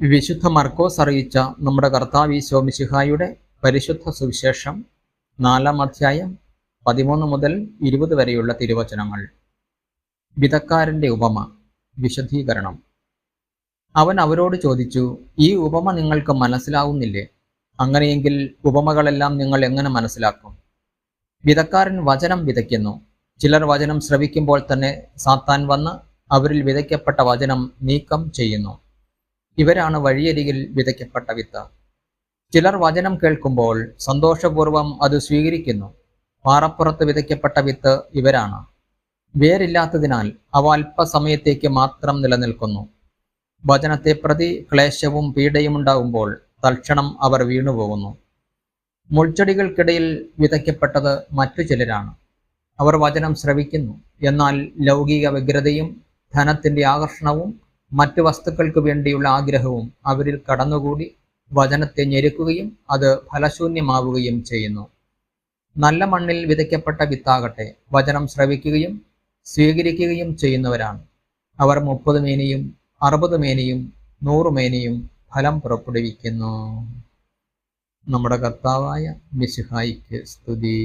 വിശുദ്ധ മർക്കോസ് അറിയിച്ച നമ്മുടെ കർത്താവ് ഈശോ മിശിഹായുടെ പരിശുദ്ധ സുവിശേഷം നാലാം അധ്യായം പതിമൂന്ന് മുതൽ ഇരുപത് വരെയുള്ള തിരുവചനങ്ങൾ. വിധക്കാരന്റെ ഉപമ വിശദീകരണം. അവൻ അവരോട് ചോദിച്ചു ഈ ഉപമ നിങ്ങൾക്ക് മനസ്സിലാവുന്നില്ലേ? അങ്ങനെയെങ്കിൽ ഉപമകളെല്ലാം നിങ്ങൾ എങ്ങനെ മനസ്സിലാക്കും? വിധക്കാരൻ വചനം വിതയ്ക്കുന്നു. ചിലർ വചനം ശ്രവിക്കുമ്പോൾ തന്നെ സാത്താൻ വന്ന് അവരിൽ വിതയ്ക്കപ്പെട്ട വചനം നീക്കം ചെയ്യുന്നു. ഇവരാണ് വഴിയരികിൽ വിതയ്ക്കപ്പെട്ട വിത്ത്. ചിലർ വചനം കേൾക്കുമ്പോൾ സന്തോഷപൂർവം അത് സ്വീകരിക്കുന്നു. പാറപ്പുറത്ത് വിതയ്ക്കപ്പെട്ട വിത്ത് ഇവരാണ്. വേരില്ലാത്തതിനാൽ അവ അല്പസമയത്തേക്ക് മാത്രം നിലനിൽക്കുന്നു. വചനത്തെ പ്രതി ക്ലേശവും പീഡയും ഉണ്ടാകുമ്പോൾ തൽക്ഷണം അവർ വീണുപോകുന്നു. മുൾച്ചെടികൾക്കിടയിൽ വിതയ്ക്കപ്പെട്ടത് മറ്റു ചിലരാണ്. അവർ വചനം ശ്രവിക്കുന്നു. എന്നാൽ ലൗകിക വ്യഗ്രതയും ധനത്തിന്റെ ആകർഷണവും മറ്റു വസ്തുക്കൾക്ക് വേണ്ടിയുള്ള ആഗ്രഹവും അവരിൽ കടന്നുകൂടി വചനത്തെ ഞെരുക്കുകയും അത് ഫലശൂന്യമാവുകയും ചെയ്യുന്നു. നല്ല മണ്ണിൽ വിതയ്ക്കപ്പെട്ട വിത്താകട്ടെ വചനം ശ്രവിക്കുകയും സ്വീകരിക്കുകയും ചെയ്യുന്നവരാണ്. അവർ മുപ്പത് മേനിയും അറുപത് മേനിയും നൂറ് മേനിയും ഫലം പുറപ്പെടുവിക്കുന്നു. നമ്മുടെ കർത്താവായ മിശിഹായിക്ക് സ്തുതി.